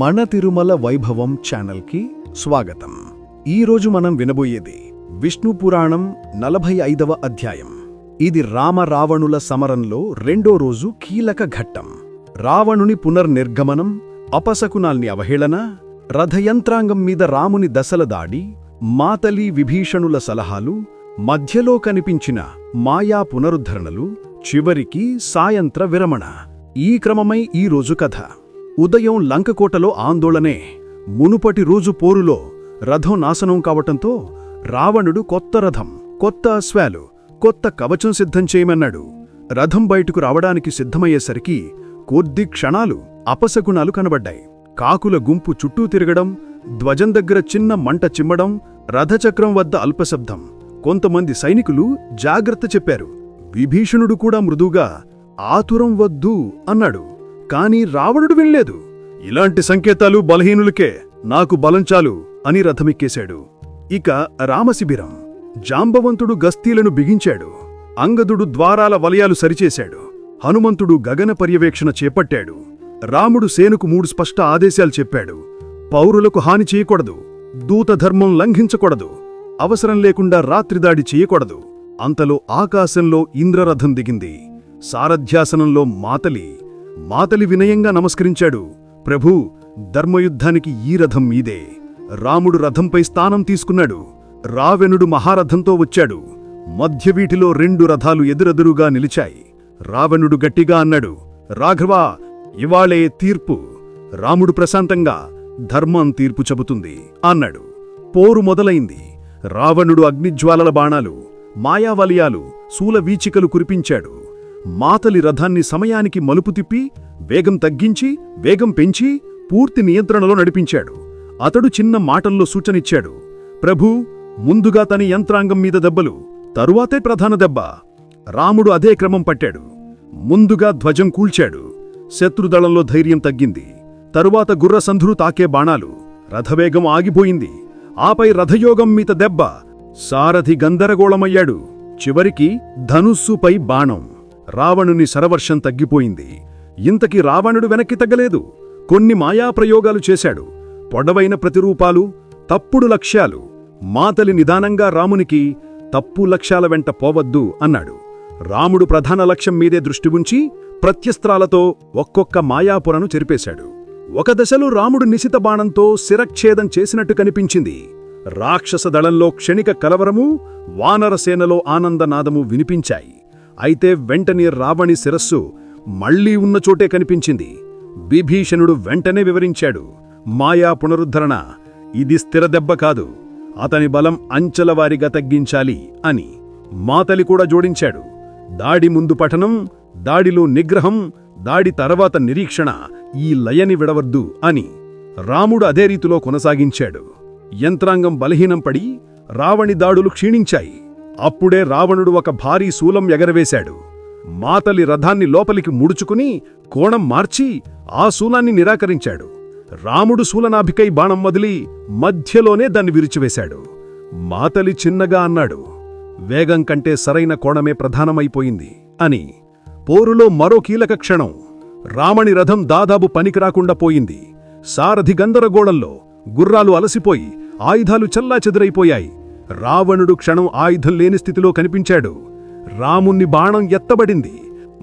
మన తిరుమల వైభవం ఛానల్కి స్వాగతం. ఈరోజు మనం వినబోయేది విష్ణు పురాణం నలభై ఐదవ అధ్యాయం. ఇది రామరావణుల సమరంలో రెండో రోజు కీలక ఘట్టం. రావణుని పునర్నిర్గమనం అపశకునాల్ని అవహేళన రథయంత్రాంగం మీద రాముని దశల దాడి మాతలి విభీషణుల సలహాలు మధ్యలో కనిపించిన మాయా పునరుద్ధరణలు చివరికి సాయంత్ర విరమణ. ఈ క్రమమై ఈ రోజు కథ. ఉదయం లంకకోటలో ఆందోళనే మునుపటి రోజు పోరులో రథం నాశనం కావటంతో రావణుడు కొత్త రథం కొత్త అశ్వాలు కొత్త కవచం సిద్ధం చేయమన్నాడు. రథం బయటకు రావడానికి సిద్ధమయ్యేసరికి కొద్ది క్షణాలు అపశకుణాలు కనబడ్డాయి. కాకుల గుంపు చుట్టూ తిరగడం ధ్వజం దగ్గర చిన్న మంట చిమ్మడం రథచక్రం వద్ద అల్పశబ్దం. కొంతమంది సైనికులు జాగ్రత్త చెప్పారు. విభీషణుడు కూడా మృదువుగా ఆతురం వద్దు అన్నాడు. కాని రావణుడు వినలేదు. ఇలాంటి సంకేతాలు బలహీనులకే నాకు బలం చాలు అని రథమిక్కేశాడు. ఇక రామశిబిరం. జాంబవంతుడు గస్తీలను బిగించాడు. అంగదుడు ద్వారాల వలయాలు సరిచేశాడు. హనుమంతుడు గగన పర్యవేక్షణ చేపట్టాడు. రాముడు సేనుకు మూడు స్పష్ట ఆదేశాలు చెప్పాడు. పౌరులకు హాని చేయకూడదు. దూతధర్మం లంఘించకూడదు. అవసరం లేకుండా రాత్రిదాడి చేయకూడదు. అంతలో ఆకాశంలో ఇంద్రరథం దిగింది. సారధ్యాసనంలో మాతలి మాతలి వినయంగా నమస్కరించాడు. ప్రభూ ధర్మయుద్ధానికి ఈ రథం మీదే. రాముడు రథంపై స్థానం తీసుకున్నాడు. రావెనుడు మహారథంతో వచ్చాడు. మధ్యవీటిలో రెండు రథాలు ఎదురెదురుగా నిలిచాయి. రావణుడు గట్టిగా అన్నాడు రాఘవా ఇవాళే తీర్పు. రాముడు ప్రశాంతంగా ధర్మం తీర్పు చెబుతుంది అన్నాడు. పోరు మొదలైంది. రావణుడు అగ్నిజ్వాలల బాణాలు మాయావలయాలు శూలవీచికలు కురిపించాడు. మాతలి రథాన్ని సమయానికి మలుపు తిప్పి వేగం తగ్గించి వేగం పెంచి పూర్తి నియంత్రణలో నడిపించాడు. అతడు చిన్న మాటల్లో సూచనిచ్చాడు. ప్రభూ ముందుగా తన యంత్రాంగం మీద దెబ్బలు తరువాతే ప్రధాన దెబ్బ. రాముడు అదే క్రమం పట్టాడు. ముందుగా ధ్వజం కూల్చాడు. శత్రుదళంలో ధైర్యం తగ్గింది. తరువాత గుర్రసంధ్రు తాకే బాణాలు. రథవేగం ఆగిపోయింది. ఆపై రథయోగం మీద దెబ్బ. సారథి గందరగోళమయ్యాడు. చివరికి ధనుస్సుపై బాణం. రావణుని సరవర్షం తగ్గిపోయింది. ఇంతకీ రావణుడు వెనక్కి తగ్గలేదు. కొన్ని మాయాప్రయోగాలు చేశాడు. పొడవైన ప్రతిరూపాలు తప్పుడు లక్ష్యాలు. మాతలి నిదానంగా రామునికి తప్పు లక్ష్యాల వెంట పోవద్దు అన్నాడు. రాముడు ప్రధాన లక్ష్యం మీదే దృష్టి ఉంచి ప్రత్యస్త్రాలతో ఒక్కొక్క మాయాపురను చెరిపేశాడు. ఒక దశలో రాముడు నిశిత బాణంతో శిరచ్ఛేదం చేసినట్టు కనిపించింది. రాక్షస దళంలో క్షణిక కలవరము వానరసేనలో ఆనందనాదము వినిపించాయి. అయితే వెంటనే రావణి శిరస్సు మళ్ళీ ఉన్న చోటే కనిపించింది. విభీషణుడు వెంటనే వివరించాడు. మాయా పునరుద్ధరణ ఇది స్థిరదెబ్బ కాదు. అతని బలం అంచెలవారిగా తగ్గించాలి అని మాతలి కూడా జోడించాడు. దాడి ముందు పఠనం దాడిలో నిగ్రహం దాడి తర్వాత నిరీక్షణ ఈ లయని విడవద్దు అని రాముడు అదే రీతిలో కొనసాగించాడు. యంత్రాంగం బలహీనం పడి రావణి దాడులు క్షీణించాయి. అప్పుడే రావణుడు ఒక భారీ శూలం ఎగరవేశాడు. మాతలి రథాన్ని లోపలికి ముడుచుకుని కోణం మార్చి ఆ శూలాన్ని నిరాకరించాడు. రాముడు శూలనాభికై బాణం వదిలి మధ్యలోనే దాన్ని విరిచివేశాడు. మాతలి చిన్నగా అన్నాడు వేగం కంటే సరైన కోణమే ప్రధానమైపోయింది అని. పోరులో మరో కీలక క్షణం. రామణి రథం దాదాపు పనికిరాకుండా పోయింది. సారథి గందరగోళంలో గుర్రాలు అలసిపోయి ఆయుధాలు చల్లాచెదురైపోయాయి. రావణుడు క్షణం ఆయుధం లేని స్థితిలో కనిపించాడు. రాముణ్ణి బాణం ఎత్తబడింది.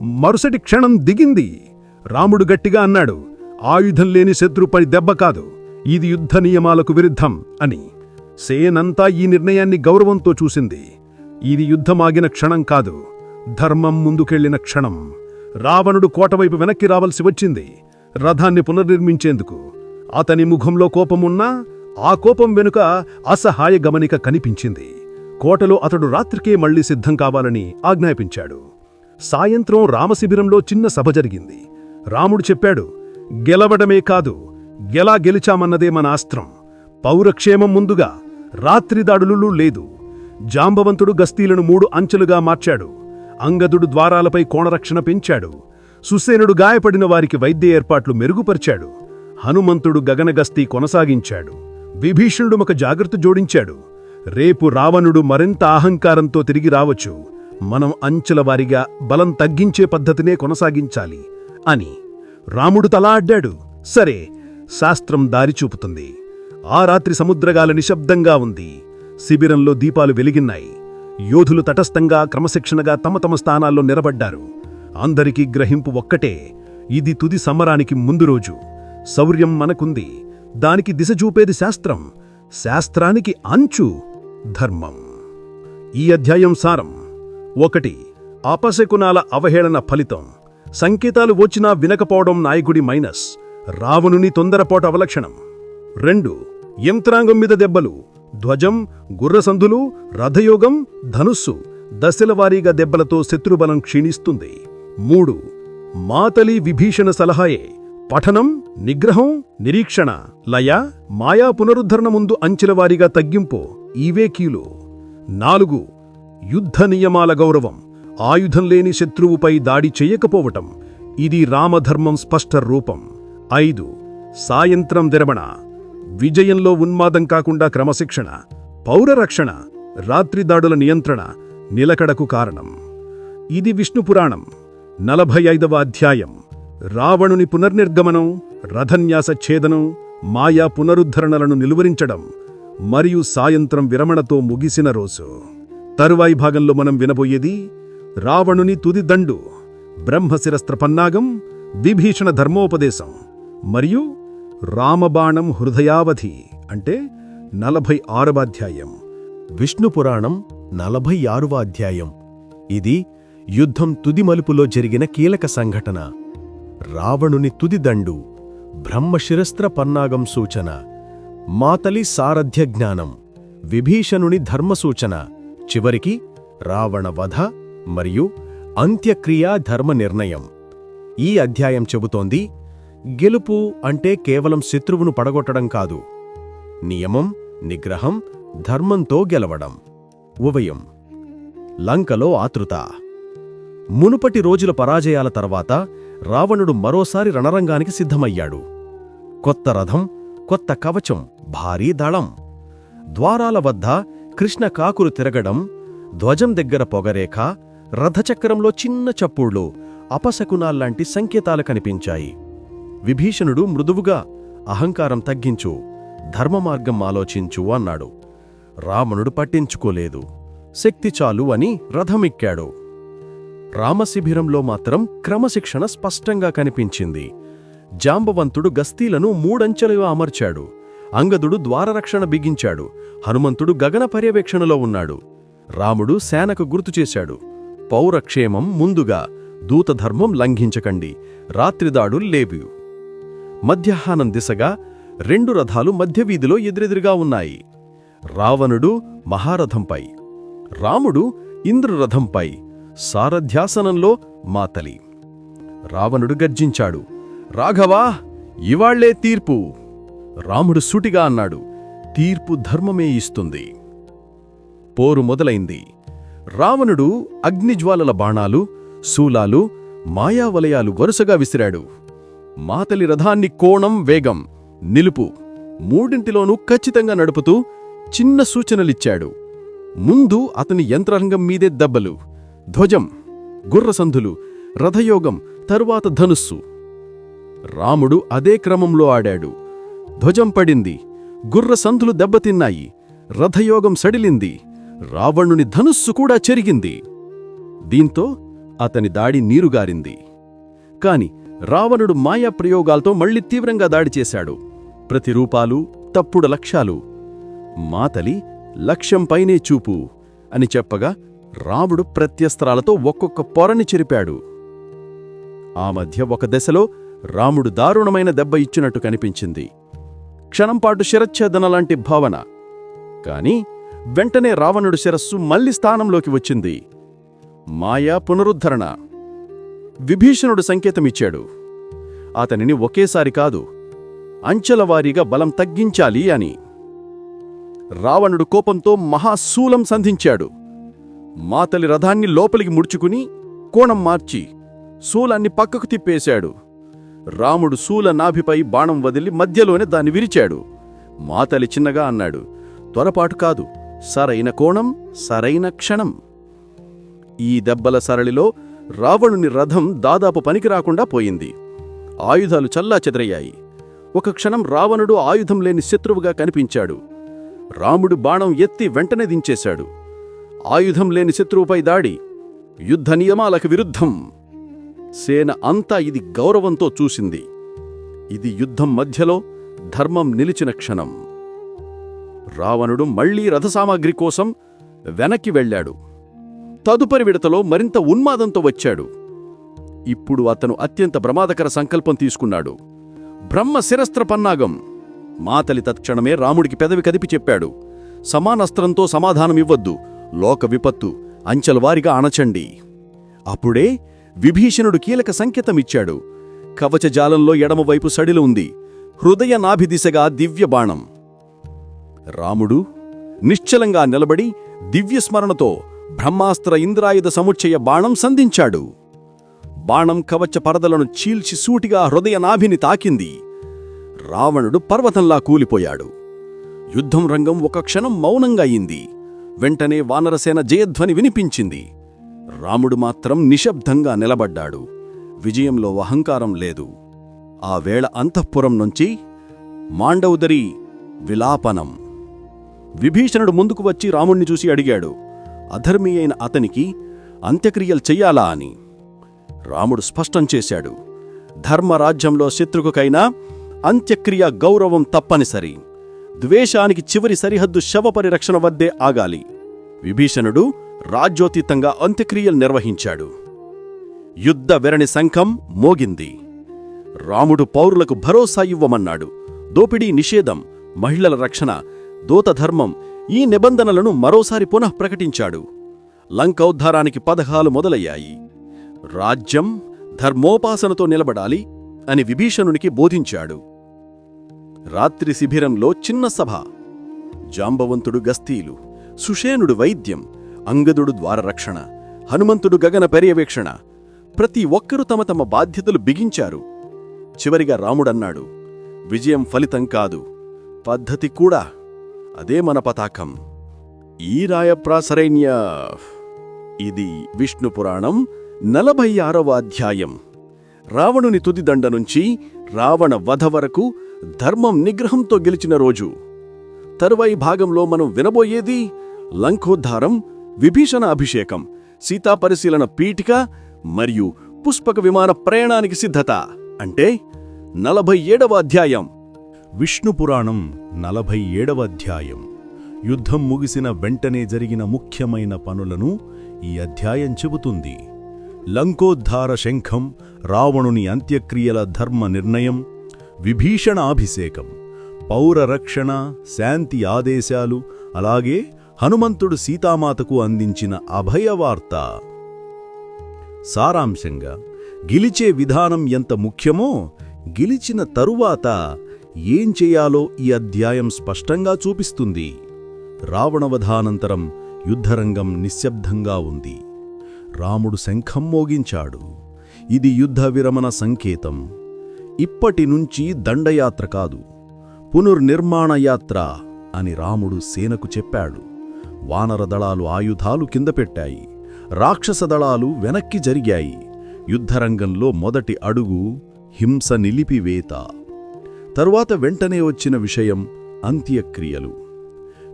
మరుసటి క్షణం దిగింది. రాముడు గట్టిగా అన్నాడు ఆయుధం లేని శత్రుపై దెబ్బ కాదు. ఇది యుద్ధ నియమాలకు విరుద్ధం అని. సేనంతా ఈ నిర్ణయాన్ని గౌరవంతో చూసింది. ఇది యుద్ధమాగిన క్షణం కాదు. ధర్మం ముందుకెళ్ళిన క్షణం. రావణుడు కోటవైపు వెనక్కి రావలసి వచ్చింది. రథాన్ని పునర్నిర్మించేందుకు. అతని ముఖంలో కోపమున్నా ఆ కోపం వెనుక అసహాయ గమనిక కనిపించింది. కోటలో అతడు రాత్రికే మళ్ళీ సిద్ధం కావాలని ఆజ్ఞాపించాడు. సాయంత్రం రామశిబిరంలో చిన్న సభ జరిగింది. రాముడు చెప్పాడు గెలవడమే కాదు గెలా గెలిచామన్నదే మన అస్త్రం పౌరక్షేమం ముందుగా రాత్రిదాడులు లేదు. జాంబవంతుడు గస్తీలను మూడు అంచెలుగా మార్చాడు. అంగదుడు ద్వారాలపై కోణరక్షణ పెంచాడు. సుసేనుడు గాయపడిన వారికి వైద్య ఏర్పాట్లు మెరుగుపరిచాడు. హనుమంతుడు గగనగస్తీ కొనసాగించాడు. విభీషణుడు ఒక జాగ్రత్త జోడించాడు. రేపు రావణుడు మరింత అహంకారంతో తిరిగి రావచ్చు. మనం అంచెలవారిగా బలం తగ్గించే పద్ధతినే కొనసాగించాలి అని రాముడు తలా అడ్డాడు సరే శాస్త్రం దారి చూపుతుంది. ఆ రాత్రి సముద్రగాల నిశ్శబ్దంగా ఉంది. శిబిరంలో దీపాలు వెలిగిన్నాయి. యోధులు తటస్థంగా క్రమశిక్షణగా తమ తమ స్థానాల్లో నిలబడ్డారు. అందరికీ గ్రహింపు ఒక్కటే. ఇది తుది సమరానికి ముందు రోజు. శౌర్యం మనకుంది. దానికి దిశ చూపేది శాస్త్రం శాస్త్రానికి అంచు ధర్మం. ఈ అధ్యాయం సారం. ఒకటి అపశకునాల అవహేళన ఫలితం. సంకేతాలు వచ్చినా వినకపోవడం నాయకుడి మైనస్ రావణుని తొందరపోట అవలక్షణం. రెండు యంత్రాంగం మీద దెబ్బలు ధ్వజం గుర్రసంధులు రథయోగం ధనుస్సు దశలవారీగా దెబ్బలతో శత్రుబలం క్షీణిస్తుంది. మూడు మాతలి విభీషణ సలహాయే. పఠనం నిగ్రహం నిరీక్షణ లయ మాయా పునరుద్ధరణ ముందు అంచెలవారీగా తగ్గింపు ఈవే కీలు. నాలుగు యుద్ధ నియమాల గౌరవం ఆయుధం లేని శత్రువుపై దాడి చెయ్యకపోవటం ఇది రామధర్మం స్పష్ట రూపం. ఐదు సాయంత్రం విరమణ విజయంలో ఉన్మాదం కాకుండా క్రమశిక్షణ పౌరరక్షణ రాత్రి దాడుల నియంత్రణ నిలకడకు కారణం. ఇది విష్ణుపురాణం నలభై ఐదవ అధ్యాయం. రావణుని పునర్నిర్గమనం రథన్యాస ఛేదనం మాయా పునరుద్ధరణలను నిలువరించడం మరియు సాయంత్రం విరమణతో ముగిసిన రోజు. తరువాయి భాగంలో మనం వినబోయేది రావణుని తుది దండు బ్రహ్మశిరస్త్ర పన్నాగం విభీషణ ధర్మోపదేశం మరియు రామబాణం హృదయావధి అంటే నలభై ఆరవ అధ్యాయం. విష్ణుపురాణం నలభై ఆరువ అధ్యాయం. ఇది యుద్ధం తుది మలుపులో జరిగిన కీలక సంఘటన. రావణుని తుది దండు బ్రహ్మశిరస్త్ర పన్నాగం సూచన మాతలి సారథ్య జ్ఞానం విభీషణుని ధర్మసూచన చివరికి రావణ వధ మరియు అంత్యక్రియా ధర్మ నిర్ణయం. ఈ అధ్యాయం చెబుతోంది గెలుపు అంటే కేవలం శత్రువును పడగొట్టడం కాదు నియమం నిగ్రహం ధర్మంతో గెలవడం. ఉభయం. లంకలో ఆతృత. మునుపటి రోజుల పరాజయాల తర్వాత రావణుడు మరోసారి రణరంగానికి సిద్ధమయ్యాడు. కొత్త రథం కొత్త కవచం భారీ దళం. ద్వారాల వద్ద కృష్ణ కాకులు తిరగడం ధ్వజం దగ్గర పొగరేఖ రథచక్రంలో చిన్న చప్పుళ్ళు అపశకునాల్లాంటి సంకేతాలు కనిపించాయి. విభీషణుడు మృదువుగా అహంకారం తగ్గించు ధర్మమార్గం ఆలోచించు అన్నాడు. రావణుడు పట్టించుకోలేదు. శక్తి చాలు అని రథమిక్కాడు. రామశిబిరంలో మాత్రం క్రమశిక్షణ స్పష్టంగా కనిపించింది. జాంబవంతుడు గస్తీలను మూడంచెలుగా అమర్చాడు. అంగదుడు ద్వారరక్షణ బిగించాడు. హనుమంతుడు గగన పర్యవేక్షణలో ఉన్నాడు. రాముడు సేనకు గుర్తుచేశాడు పౌరక్షేమం ముందుగా దూతధర్మం లంఘించకండి. రాత్రిదాడు లేవు మధ్యాహ్నం దిశగా రెండు రథాలు మధ్యవీధిలో ఎదురెదురుగా ఉన్నాయి. రావణుడు మహారథంపై. రాముడు ఇంద్రరథంపై. సారధ్యాసనంలో మాతలి రావణుడు గర్జించాడు. రాఘవా ఇవాళ్ళే తీర్పు. రాముడు సూటిగా అన్నాడు. తీర్పు ధర్మమే ఇస్తుంది. పోరు మొదలైంది. రావణుడు అగ్నిజ్వాలల బాణాలు శూలాలు మాయావలయాలు వరుసగా విసిరాడు. మాతలి రథాన్ని కోణం వేగం నిలుపు మూడింటిలోనూ ఖచ్చితంగా నడుపుతూ చిన్న సూచనలిచ్చాడు. ముందు అతని యంత్రరంగం మీదే దెబ్బలు. ధ్వజం గుర్రసంధులు రథయోగం తరువాత ధనుస్సు. రాముడు అదే క్రమంలో ఆడాడు. ధ్వజం పడింది గుర్రసంధులు దెబ్బతిన్నాయి రథయోగం సడిలింది రావణుని ధనుస్సు కూడా చెరిగింది. దీంతో అతని దాడి నీరుగారింది. కాని రావణుడు మాయా ప్రయోగాలతో మళ్ళీ తీవ్రంగా దాడి చేశాడు. ప్రతిరూపాలు తప్పుడు లక్ష్యాలు మాతలి లక్ష్యంపైనే చూపు అని చెప్పగా రాముడు ప్రత్యస్త్రాలతో ఒక్కొక్క పొరని చెరిపాడు. ఆ మధ్య ఒక దశలో రాముడు దారుణమైన దెబ్బ ఇచ్చినట్టు కనిపించింది. క్షణంపాటు శిరచ్ఛేదన లాంటి భావన. కాని వెంటనే రావణుడు శిరస్సు మళ్ళీ స్థానంలోకి వచ్చింది. మాయా పునరుద్ధరణ. విభీషణుడు సంకేతమిచ్చాడు. అతనిని ఒకేసారి కాదు అంచెలవారీగా బలం తగ్గించాలి అని. రావణుడు కోపంతో మహాశూలం సంధించాడు. మాతలి రథాన్ని లోపలికి ముడుచుకుని కోణం మార్చి శూలాన్ని పక్కకు తిప్పేశాడు. రాముడు శూల నాభిపై బాణం వదిలి మధ్యలోనే దాన్ని విరిచాడు. మాతలి చిన్నగా అన్నాడు త్వరపాటు కాదు సరైన కోణం సరైన క్షణం. ఈ దెబ్బల సరళిలో రావణుని రథం దాదాపు పనికి రాకుండా పోయింది. ఆయుధాలు చల్లా చెదరయ్యాయి. ఒక క్షణం రావణుడు ఆయుధం లేని శత్రువుగా కనిపించాడు. రాముడు బాణం ఎత్తి వెంటనే దించేశాడు. ఆయుధం లేని శత్రువుపై దాడి యుద్ధ నియమాలకు విరుద్ధం. సేన అంతా ఇది గౌరవంతో చూసింది. ఇది యుద్ధం మధ్యలో ధర్మం నిలిచిన క్షణం. రావణుడు మళ్ళీ రథసామాగ్రి కోసం వెనక్కి వెళ్ళాడు. తదుపరి విడతలో మరింత ఉన్మాదంతో వచ్చాడు. ఇప్పుడు అతను అత్యంత ప్రమాదకర సంకల్పం తీసుకున్నాడు. బ్రహ్మ శిరస్త్ర పన్నాగం. మాతలి తత్క్షణమే రాముడికి పెదవి కదిపి చెప్పాడు. సమానస్త్రంతో సమాధానమివ్వద్దు. లోక విపత్తు అంచెలవారిగా అణచండి. అప్పుడే విభీషణుడు కీలక సంకేతమిచ్చాడు. కవచజాలంలో ఎడమవైపు సడిలు ఉంది. హృదయ నాభిదిశగా దివ్య బాణం. రాముడు నిశ్చలంగా నిలబడి దివ్యస్మరణతో బ్రహ్మాస్త్ర ఇంద్రాయుధ సముచ్చయ బాణం సంధించాడు. బాణం కవచ పరదలను చీల్చి సూటిగా హృదయ నాభిని తాకింది. రావణుడు పర్వతంలా కూలిపోయాడు. యుద్ధం రంగం ఒక క్షణం మౌనంగా అయింది. వెంటనే వానరసేన జయధ్వని వినిపించింది. రాముడు మాత్రం నిశ్శబ్దంగా నిలబడ్డాడు. విజయంలో అహంకారం లేదు. ఆ వేళ అంతఃపురం నుంచి మాండౌదరి విలాపనం. విభీషణుడు ముందుకు వచ్చి రాముణ్ణి చూసి అడిగాడు అధర్మీ అయిన అతనికి అంత్యక్రియలు చెయ్యాలా అని? రాముడు స్పష్టం చేశాడు ధర్మరాజ్యంలో శత్రుకుకైనా అంత్యక్రియ గౌరవం తప్పనిసరి. ద్వేషానికి చివరి సరిహద్దు శవ పరిరక్షణ వద్దే ఆగాలి. విభీషణుడు రాజ్యోతీతంగా అంత్యక్రియలు నిర్వహించాడు. యుద్ధ వెరణి శంఖం మోగింది. రాముడు పౌరులకు భరోసా ఇవ్వమన్నాడు. దోపిడీ నిషేధం మహిళల రక్షణ దూతధర్మం ఈ నిబంధనలను మరోసారి పునః ప్రకటించాడు. లంకౌద్ధారానికి పథకాలు మొదలయ్యాయి. రాజ్యం ధర్మోపాసనతో నిలబడాలి అని విభీషణునికి బోధించాడు. రాత్రి శిబిరంలో చిన్న సభ. జాంబవంతుడు గస్తీలు సుషేనుడు వైద్యం అంగదుడు ద్వారరక్షణ హనుమంతుడు గగన పర్యవేక్షణ. ప్రతి ఒక్కరూ తమ తమ బాధ్యతలు బిగించారు. చివరిగా రాముడన్నాడు విజయం ఫలితం కాదు పద్ధతి కూడా అదే మన పతాకం. ఈ రాయప్రాసరైన్య ఇది విష్ణు పురాణం నలభై ఆరవ అధ్యాయం. రావణుని తుదిదండ నుంచి రావణ వధ వరకు ధర్మం నిగ్రహంతో గెలిచిన రోజు. తరువాయి భాగంలో మనం వినబోయేది లంకోద్ధారం విభీషణ అభిషేకం సీతా పరిశీలన పీఠిక మరియు పుష్పక విమాన ప్రయాణానికి సిద్ధత. అంటే నలభై ఏడవ అధ్యాయం. విష్ణు పురాణం నలభై ఏడవ అధ్యాయం. యుద్ధం ముగిసిన వెంటనే జరిగిన ముఖ్యమైన పనులను ఈ అధ్యాయం చెబుతుంది. లంకోద్ధార శంఖం రావణుని అంత్యక్రియల ధర్మ నిర్ణయం విభీషణాభిషేకం పౌరరక్షణ శాంతి ఆదేశాలు అలాగే హనుమంతుడు సీతామాతకు అందించిన అభయవార్త. సారాంశంగా గెలిచే విధానం ఎంత ముఖ్యమో గెలిచిన తరువాత ఏం చేయాలో ఈ అధ్యాయం స్పష్టంగా చూపిస్తుంది. రావణవధానంతరం యుద్ధరంగం నిశ్శబ్దంగా ఉంది. రాముడు శంఖం మోగించాడు. ఇది యుద్ధ విరమణ సంకేతం. ఇప్పటి నుంచి దండయాత్ర కాదు పునర్నిర్మాణ యాత్ర అని రాముడు సేనకు చెప్పాడు. వానర దళాలు ఆయుధాలు కింద పెట్టాయి రాక్షస దళాలు వెనక్కి జరిగాయి. యుద్ధరంగంలో మొదటి అడుగు హింస నిలిపివేత. తరువాత వెంటనే వచ్చిన విషయం అంత్యక్రియలు.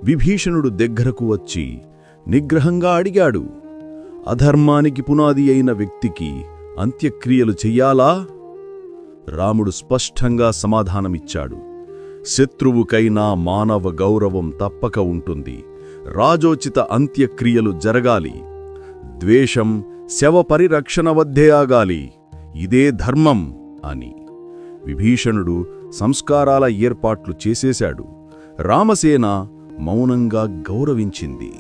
విభీషణుడు దగ్గరకు వచ్చి నిగ్రహంగా అడిగాడు అధర్మానికి పునాది అయిన వ్యక్తికి అంత్యక్రియలు చెయ్యాలా? రాముడు స్పష్టంగా సమాధానమిచ్చాడు. శత్రువుకైనా మానవ గౌరవం తప్పక ఉంటుంది. రాజోచిత అంత్యక్రియలు జరగాలి. ద్వేషం శవ పరిరక్షణ వద్దే ఆగాలి. ఇదే ధర్మం అని. విభీషణుడు సంస్కారాల ఏర్పాట్లు చేసేశాడు. రామసేన మౌనంగా గౌరవించింది.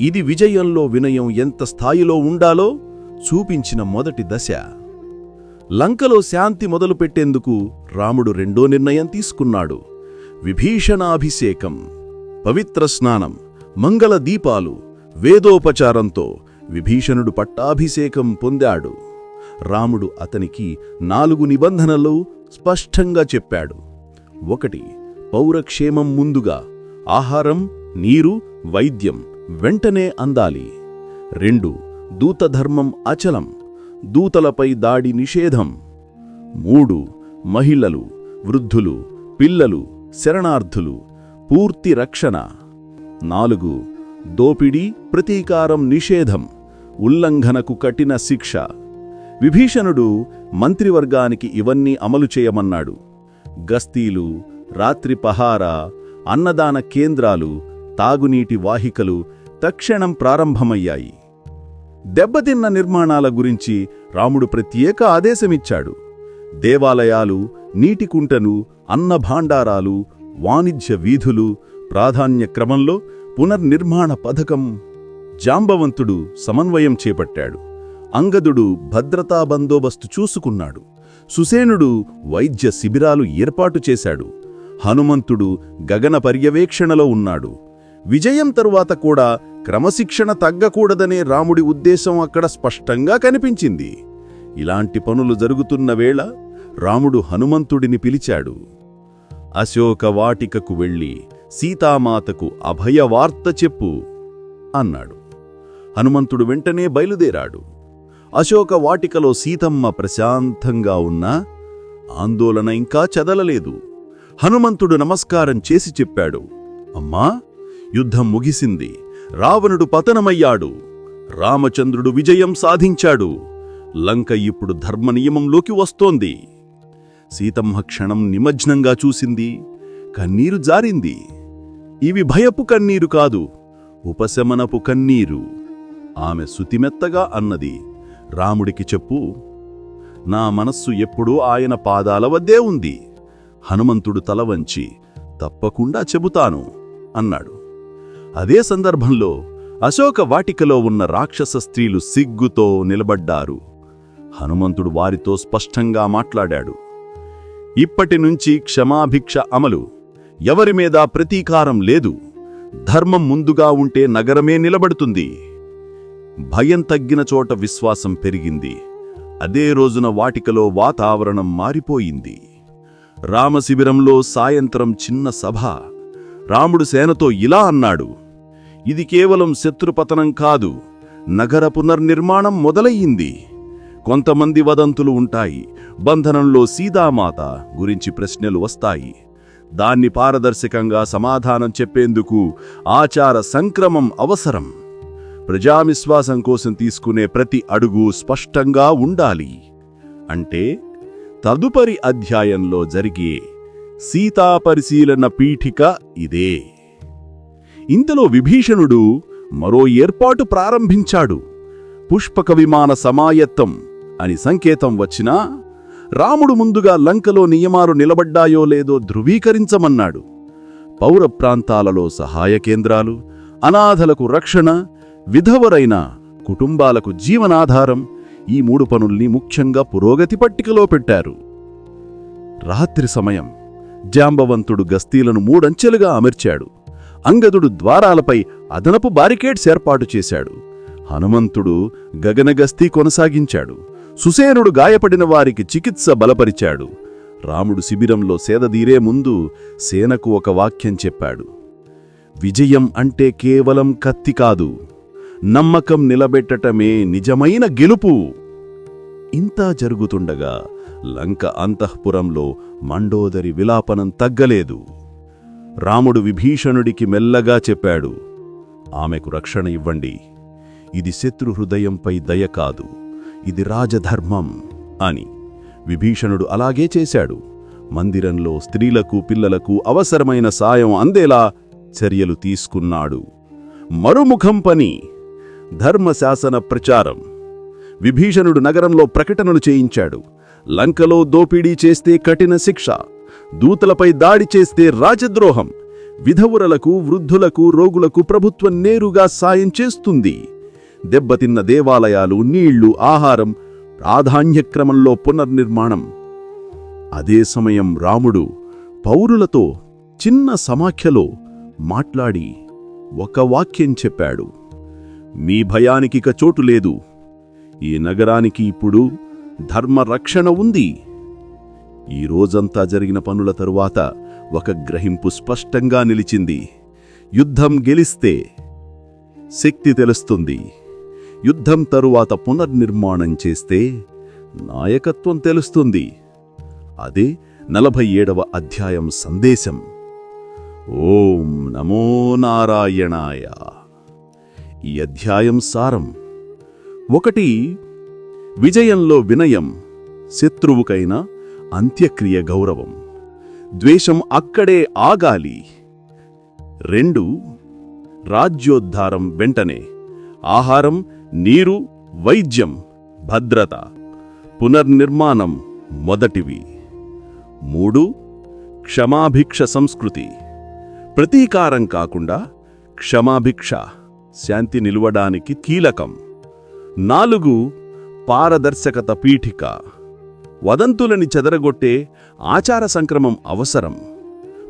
ఇది విజయంలో వినయం ఎంత స్థాయిలో ఉండాలో చూపించిన మొదటి దశ. లంకలో శాంతి మొదలుపెట్టేందుకు రాముడు రెండో నిర్ణయం తీసుకున్నాడు. విభీషణాభిషేకం పవిత్ర స్నానం మంగళ దీపాలు వేదోపచారంతో విభీషణుడు పట్టాభిషేకం పొందాడు. రాముడు అతనికి నాలుగు నిబంధనలు స్పష్టంగా చెప్పాడు. ఒకటి పౌరక్షేమం ముందుగా ఆహారం నీరు వైద్యం వెంటనే అందాలి. రెండు దూతధర్మం అచలం. దూతలపై దాడి నిషేధం. మూడు మహిళలు వృద్ధులు పిల్లలు శరణార్థులు పూర్తి రక్షణ. నాలుగు దోపిడీ ప్రతీకారం నిషేధం ఉల్లంఘనకు కఠిన శిక్ష. విభీషణుడు మంత్రివర్గానికి ఇవన్నీ అమలు చేయమన్నాడు. గస్తీలు రాత్రి పహారా అన్నదాన కేంద్రాలు తాగునీటి వాహికలు తక్షణం ప్రారంభమయ్యాయి. దెబ్బతిన్న నిర్మాణాల గురించి రాముడు ప్రత్యేక ఆదేశమిచ్చాడు. దేవాలయాలు నీటికుంటను అన్నభాండారాలు వాణిజ్య వీధులు ప్రాధాన్య క్రమంలో పునర్నిర్మాణ పథకం జాంబవంతుడు సమన్వయం చేపట్టాడు. అంగదుడు భద్రతా బందోబస్తు చూసుకున్నాడు. సుసేనుడు వైద్య శిబిరాలు ఏర్పాటు చేశాడు. హనుమంతుడు గగన పర్యవేక్షణలో ఉన్నాడు. విజయం తరువాత కూడా క్రమశిక్షణ తగ్గకూడదనే రాముడి ఉద్దేశం అక్కడ స్పష్టంగా కనిపించింది. ఇలాంటి పనులు జరుగుతున్న వేళ రాముడు హనుమంతుడిని పిలిచాడు. అశోకవాటికకు వెళ్ళి సీతామాతకు అభయవార్త చెప్పు అన్నాడు. హనుమంతుడు వెంటనే బయలుదేరాడు. అశోక వాటికలో సీతమ్మ ప్రశాంతంగా ఉన్నా ఆందోళన ఇంకా చదలలేదు. హనుమంతుడు నమస్కారం చేసి చెప్పాడు. అమ్మా యుద్ధం ముగిసింది. రావణుడు పతనమయ్యాడు. రామచంద్రుడు విజయం సాధించాడు. లంక ఇప్పుడు ధర్మనియమంలోకి వస్తోంది. సీతమ్మ క్షణం నిమజ్నంగా చూసింది. కన్నీరు జారింది. ఇవి భయపు కన్నీరు కాదు ఉపశమనపు కన్నీరు. ఆమె సుతిమెత్తగా అన్నది. రాముడికి చెప్పు నా మనస్సు ఎప్పుడూ ఆయన పాదాల వద్దే ఉంది. హనుమంతుడు తల వంచి తప్పకుండా చెబుతాను అన్నాడు. అదే సందర్భంలో అశోక వాటికలో ఉన్న రాక్షస స్త్రీలు సిగ్గుతో నిలబడ్డారు. హనుమంతుడు వారితో స్పష్టంగా మాట్లాడాడు. ఇప్పటి నుంచి క్షమాభిక్ష అమలు. ఎవరి మీద ప్రతీకారం లేదు. ధర్మం ముందుగా ఉంటే నగరమే నిలబడుతుంది. భయం తగ్గిన చోట విశ్వాసం పెరిగింది. అదే రోజున వాటికలో వాతావరణం మారిపోయింది. రామశిబిరంలో సాయంత్రం చిన్న సభ. రాముడు సేనతో ఇలా అన్నాడు. ఇది కేవలం శత్రుపతనం కాదు నగర పునర్నిర్మాణం మొదలయ్యింది. కొంతమంది వదంతులు ఉంటాయి బంధనంలో సీతామాత గురించి ప్రశ్నలు వస్తాయి. దాన్ని పారదర్శకంగా సమాధానం చెప్పేందుకు ఆచార సంక్రమం అవసరం. ప్రజావిశ్వాసం కోసం తీసుకునే ప్రతి అడుగు స్పష్టంగా ఉండాలి. అంటే తదుపరి అధ్యాయంలో జరిగే సీతా పరిశీలన పీఠిక ఇదే. ఇంతలో విభీషణుడు మరో ఏర్పాటు ప్రారంభించాడు. పుష్పక విమాన సమాయత్తం అని సంకేతం వచ్చినా రాముడు ముందుగా లంకలో నియమాలు నిలబడ్డాయో లేదో ధృవీకరించమన్నాడు. పౌర ప్రాంతాలలో సహాయ కేంద్రాలు అనాథలకు రక్షణ విధవరైన కుటుంబాలకు జీవనాధారం ఈ మూడు పనుల్ని ముఖ్యంగా పురోగతి పట్టికలో పెట్టారు. రాత్రి సమయం జాంబవంతుడు గస్తీలను మూడంచెలుగా అమర్చాడు. అంగదుడు ద్వారాలపై అదనపు బారికేడ్స్ ఏర్పాటు చేశాడు. హనుమంతుడు గగనగస్తీ కొనసాగించాడు. సుసేనుడు గాయపడిన వారికి చికిత్స బలపరిచాడు. రాముడు శిబిరంలో సేదదీరే ముందు సేనకు ఒక వాక్యం చెప్పాడు. విజయం అంటే కేవలం కత్తి కాదు. నమ్మకం నిలబెట్టటమే నిజమైన గెలుపు. ఇంతా జరుగుతుండగా లంక అంతఃపురంలో మండోదరి విలాపనం తగ్గలేదు. రాముడు విభీషణుడికి మెల్లగా చెప్పాడు ఆమెకు రక్షణ ఇవ్వండి. ఇది శత్రు హృదయంపై దయ కాదు. ఇది రాజధర్మం అని విభీషణుడు అలాగే చేశాడు. మందిరంలో స్త్రీలకు పిల్లలకు అవసరమైన సాయం అందేలా చర్యలు తీసుకున్నాడు. మరుముఖం పని. ధర్మశాసన ప్రచారం. విభీషణుడు నగరంలో ప్రకటనలు చేయించాడు. లంకలో దోపిడీ చేస్తే కఠిన శిక్ష. దూతలపై దాడి చేస్తే రాజద్రోహం. విధవురలకు వృద్ధులకు రోగులకు ప్రభుత్వం నేరుగా సాయం చేస్తుంది. దెబ్బతిన్న దేవాలయాలు నీళ్ళు ఆహారం ప్రాధాన్యక్రమంలో పునర్నిర్మాణం. అదే సమయం రాముడు పౌరులతో చిన్న సమాఖ్యలో మాట్లాడి ఒక వాక్యం చెప్పాడు. మీ భయానికిక చోటు లేదు. ఈ నగరానికి ఇప్పుడు ధర్మరక్షణ ఉంది. ఈ రోజంతా జరిగిన పనుల తరువాత ఒక గ్రహింపు స్పష్టంగా నిలిచింది. యుద్ధం గెలిస్తే శక్తి తెలుస్తుంది. యుద్ధం తరువాత పునర్నిర్మాణం చేస్తే నాయకత్వం తెలుస్తుంది. అదే నలభై ఏడవ అధ్యాయం సందేశం. ఓం నమో నారాయణాయ. ఈ అధ్యాయం సారం. ఒకటి విజయంలో వినయం శత్రువుకైనా అంత్యక్రియ గౌరవం. ద్వేషం అక్కడే ఆగాలి. రెండు రాజ్యోద్ధారం వెంటనే. ఆహారం నీరు వైద్యం భద్రత. పునర్నిర్మాణం మొదటివి. మూడు క్షమాభిక్ష సంస్కృతి. ప్రతీకారం కాకుండా క్షమాభిక్ష శాంతి నిలవడానికి కీలకం. నాలుగు పారదర్శకత పీఠిక. వదంతులని చెదరగొట్టే ఆచార సంక్రమం అవసరం.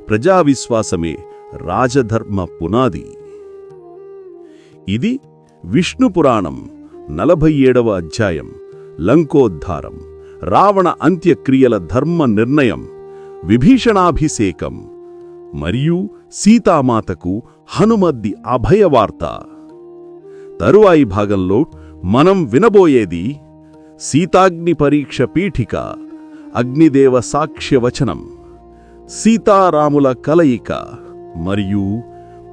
ప్రజావిశ్వాసమే రాజధర్మ పునాది. ఇది విష్ణు పురాణం నలభై ఏడవ అధ్యాయం. లంకోద్ధారం. రావణ అంత్యక్రియల ధర్మ నిర్ణయం. విభీషణాభిషేకం. మరియు సీతామాతకు హనుమద్ది అభయవార్త. తరువాయి భాగంలో మనం వినబోయేది సీతాగ్ని పరీక్ష పీఠిక అగ్నిదేవ సాక్ష్యవచనం సీతారాముల కలయిక మరియు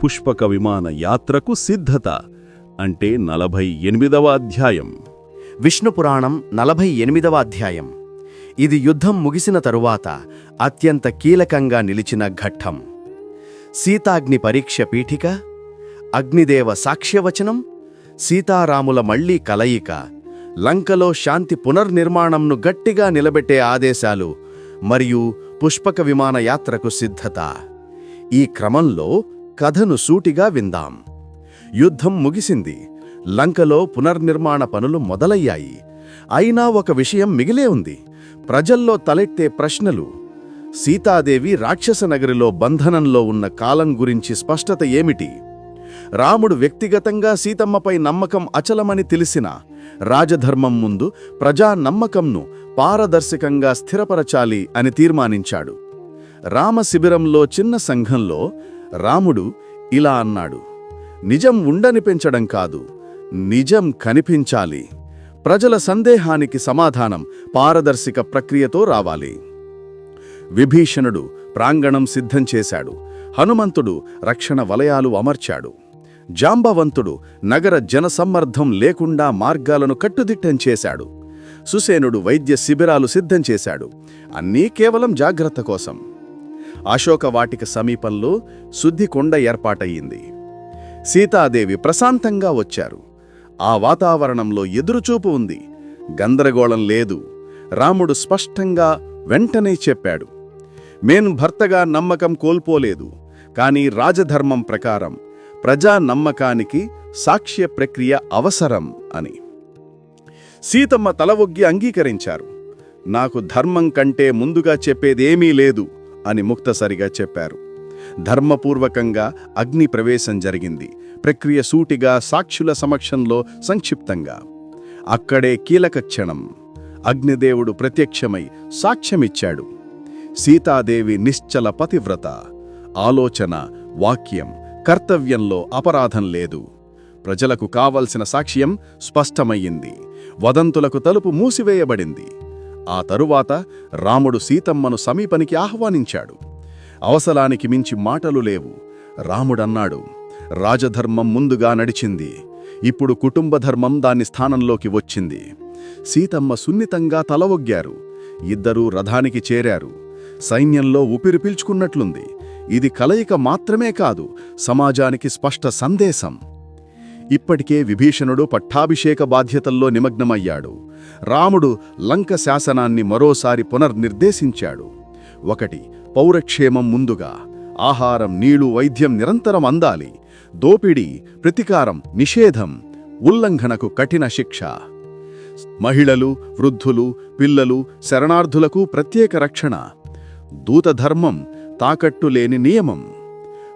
పుష్పక విమాన యాత్రకు సిద్ధత అంటే నలభై ఎనిమిదవ అధ్యాయం. విష్ణు పురాణం నలభై ఎనిమిదవ అధ్యాయం. ఇది యుద్ధం ముగిసిన తరువాత అత్యంత కీలకంగా నిలిచిన ఘట్టం. సీతాగ్ని పరీక్ష పీఠిక అగ్నిదేవ సాక్ష్యవచనం సీతారాముల మళ్ళీ కలయిక లంకలో శాంతి పునర్నిర్మాణంను గట్టిగా నిలబెట్టే ఆదేశాలు మరియు పుష్పక విమాన యాత్రకు సిద్ధత. ఈ క్రమంలో కథను సూటిగా విందాం. యుద్ధం ముగిసింది. లంకలో పునర్నిర్మాణ పనులు మొదలయ్యాయి. అయినా ఒక విషయం మిగిలే ఉంది. ప్రజల్లో తలెత్తే ప్రశ్నలు. సీతాదేవి రాక్షస నగరిలో బంధనంలో ఉన్న కాలం గురించి స్పష్టత ఏమిటి? రాముడు వ్యక్తిగతంగా సీతమ్మపై నమ్మకం అచలమని తెలిసిన రాజధర్మం ముందు ప్రజా నమ్మకంను పారదర్శకంగా స్థిరపరచాలి అని తీర్మానించాడు. రామ శిబిరంలో చిన్న సంఘంలో రాముడు ఇలా అన్నాడు నిజం ఉండని పెంచడం కాదు నిజం కనిపించాలి. ప్రజల సందేహానికి సమాధానం పారదర్శక ప్రక్రియతో రావాలి. విభీషణుడు ప్రాంగణం సిద్ధం చేశాడు హనుమంతుడు రక్షణ వలయాలు అమర్చాడు. జాంబవంతుడు నగర జనసమ్మర్ధం లేకుండా మార్గాలను కట్టుదిట్టం చేశాడు. సుసేనుడు వైద్య శిబిరాలు సిద్ధం చేశాడు. అన్నీ కేవలం జాగ్రత్త కోసం. అశోకవాటిక సమీపంలో శుద్ధికొండ ఏర్పాటయ్యింది. సీతాదేవి ప్రశాంతంగా వచ్చారు. ఆ వాతావరణంలో ఎదురుచూపు ఉంది. గందరగోళం లేదు. రాముడు స్పష్టంగా వెంటనే చెప్పాడు. మేను భర్తగా నమ్మకం కోల్పోలేదు. కాని రాజధర్మం ప్రకారం ప్రజా నమ్మకానికి సాక్ష్య ప్రక్రియ అవసరం అని. సీతమ్మ తల ఒగ్గి అంగీకరించారు. నాకు ధర్మం కంటే ముందుగా చెప్పేదేమీ లేదు అని ముక్తసరిగా చెప్పారు. ధర్మపూర్వకంగా అగ్ని ప్రవేశం జరిగింది. ప్రక్రియ సూటిగా సాక్షుల సమక్షంలో సంక్షిప్తంగా. అక్కడే కీలక క్షణం. అగ్నిదేవుడు ప్రత్యక్షమై సాక్ష్యమిచ్చాడు. సీతాదేవి నిశ్చల పతివ్రత. ఆలోచన వాక్యం కర్తవ్యంలో అపరాధం లేదు. ప్రజలకు కావలసిన సాక్ష్యం స్పష్టమయ్యింది. వదంతులకు తలుపు మూసివేయబడింది. ఆ తరువాత రాముడు సీతమ్మను సమీపనికి ఆహ్వానించాడు. అవసరానికి మించి మాటలు లేవు. రాముడన్నాడు రాజధర్మం ముందుగా నడిచింది. ఇప్పుడు కుటుంబ ధర్మం దాని స్థానంలోకి వచ్చింది. సీతమ్మ సున్నితంగా తలవొగ్గారు. ఇద్దరూ రథానికి చేరారు. సైన్యంలో ఊపిరి పీల్చుకున్నట్లుంది. ఇది కలయిక మాత్రమే కాదు సమాజానికి స్పష్ట సందేశం. ఇప్పటికే విభీషణుడు పట్టాభిషేక బాధ్యతల్లో నిమగ్నమయ్యాడు. రాముడు లంక శాసనాన్ని మరోసారి పునర్నిర్దేశించాడు. ఒకటి పౌరక్షేమం ముందుగా. ఆహారం నీళ్ళు వైద్యం నిరంతరం అందాలి. దోపిడీ ప్రతీకారం నిషేధం ఉల్లంఘనకు కఠిన శిక్ష. మహిళలు వృద్ధులు పిల్లలు శరణార్థులకు ప్రత్యేక రక్షణ. దూతధర్మం తాకట్టు లేని నియమం.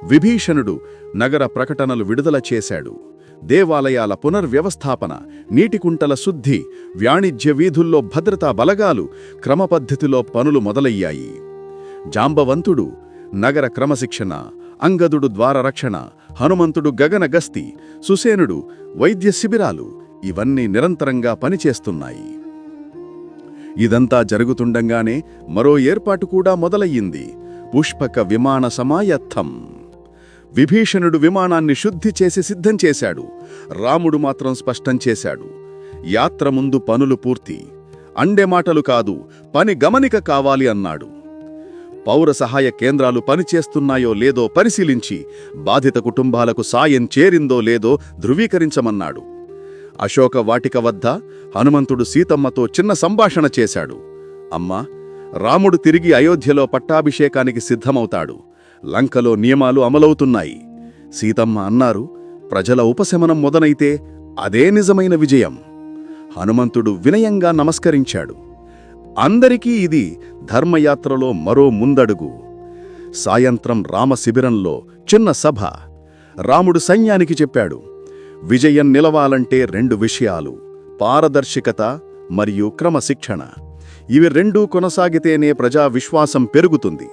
విభీషణుడు నగర ప్రకటనలు విడుదల చేశాడు. దేవాలయాల పునర్వ్యవస్థాపన నీటికుంటల శుద్ధి వాణిజ్య వీధుల్లో భద్రతా బలగాలు క్రమపద్ధతిలో పనులు మొదలయ్యాయి. జాంబవంతుడు నగర క్రమశిక్షణ అంగదుడు ద్వారరక్షణ హనుమంతుడు గగన గస్తి సుసేనుడు వైద్య శిబిరాలు ఇవన్నీ నిరంతరంగా పనిచేస్తున్నాయి. ఇదంతా జరుగుతుండగానే మరో ఏర్పాటు కూడా మొదలయ్యింది. పుష్పక విమాన సమాయత్తం. విభీషణుడు విమానాన్ని శుద్ధి చేసి సిద్ధం చేశాడు. రాముడు మాత్రం స్పష్టం చేశాడు. యాత్ర ముందు పనులు పూర్తి. అండే మాటలు కాదు పని గమనిక కావాలి అన్నాడు. పౌర సహాయ కేంద్రాలు పనిచేస్తున్నాయో లేదో పరిశీలించి బాధిత కుటుంబాలకు సాయం చేరిందో లేదో ధృవీకరించమన్నాడు. అశోక వాటిక వద్ద హనుమంతుడు సీతమ్మతో చిన్న సంభాషణ చేశాడు. అమ్మా రాముడు తిరిగి అయోధ్యలో పట్టాభిషేకానికి సిద్ధమవుతాడు. లంకలో నియమాలు అమలవుతున్నాయి. సీతమ్మ అన్నారు ప్రజల ఉపశమనం మొదనైతే అదే నిజమైన విజయం. హనుమంతుడు వినయంగా నమస్కరించాడు. అందరికీ ఇది ధర్మయాత్రలో మరో ముందడుగు. సాయంత్రం రామశిబిరంలో చిన్న సభ. రాముడు సైన్యానికి చెప్పాడు విజయం నిలవాలంటే రెండు విషయాలు పారదర్శకత మరియు క్రమశిక్షణ. ఇవి రెండూ కొనసాగితేనే ప్రజా విశ్వాసం పెరుగుతుంది.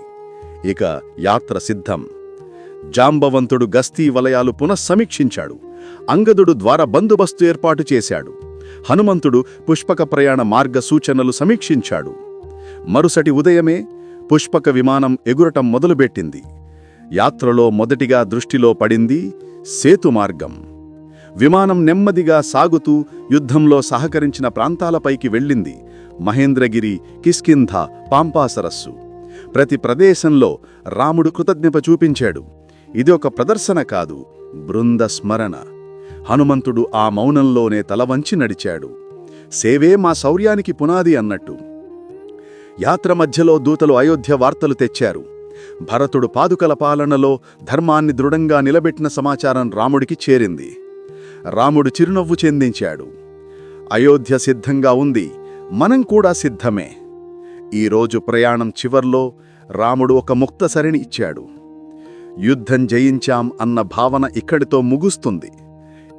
ఇక యాత్ర సిద్ధం. జాంబవంతుడు గస్తీ వలయాలు పునఃసమీక్షించాడు. అంగదుడు ద్వారా బందోబస్తు ఏర్పాటు చేశాడు. హనుమంతుడు పుష్పక ప్రయాణ మార్గ సూచనలు సమీక్షించాడు. మరుసటి ఉదయమే పుష్పక విమానం ఎగురటం మొదలుపెట్టింది. యాత్రలో మొదటిగా దృష్టిలో పడింది సేతు మార్గం. విమానం నెమ్మదిగా సాగుతూ యుద్ధంలో సహకరించిన ప్రాంతాలపైకి వెళ్ళింది. మహేంద్రగిరి కిష్కింధ పాంపాసరస్సు. ప్రతి ప్రదేశంలో రాముడు కృతజ్ఞత చూపించాడు. ఇది ఒక ప్రదర్శన కాదు బృంద స్మరణ. హనుమంతుడు ఆ మౌనంలోనే తలవంచి నడిచాడు. సేవే మా శౌర్యానికి పునాది అన్నట్టు. యాత్ర మధ్యలో దూతలు అయోధ్య వార్తలు తెచ్చారు. భరతుడు పాదుకల పాలనలో ధర్మాన్ని దృఢంగా నిలబెట్టిన సమాచారం రాముడికి చేరింది. రాముడు చిరునవ్వు చెందించాడు. అయోధ్య సిద్ధంగా ఉంది. మనం కూడా సిద్ధమే. ఈరోజు ప్రయాణం చివర్లో రాముడు ఒక ముక్తసరిని ఇచ్చాడు. యుద్ధం జయించాం అన్న భావన ఇక్కడితో ముగుస్తుంది.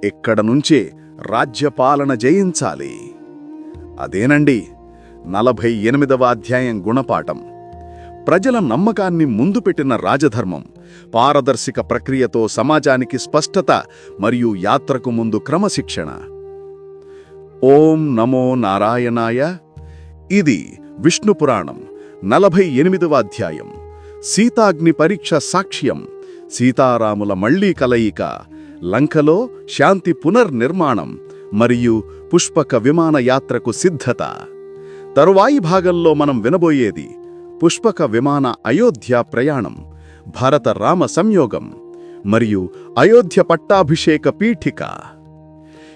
ఇక్కడ నుంచే రాజ్యపాలన జయించాలి? అదేనండి నలభై ఎనిమిదవ అధ్యాయం గుణపాఠం. ప్రజల నమ్మకాన్ని ముందు పెట్టిన రాజధర్మం పారదర్శక ప్రక్రియతో సమాజానికి స్పష్టత మరియు యాత్రకు ముందు క్రమశిక్షణ. ఓం నమో నారాయణాయ. ఇది విష్ణు పురాణం నలభై ఎనిమిదవ అధ్యాయం. సీతాగ్ని పరీక్ష సాక్ష్యం. సీతారాముల మళ్ళీ కలయిక. లంకలో శాంతి పునర్నిర్మాణం మరియు పుష్పక విమానయాత్రకు సిద్ధత. తరువాయి భాగంలో మనం వినబోయేది పుష్పక విమాన అయోధ్య ప్రయాణం భారత రామ సంయోగం మరియు అయోధ్య పట్టాభిషేక పీఠిక.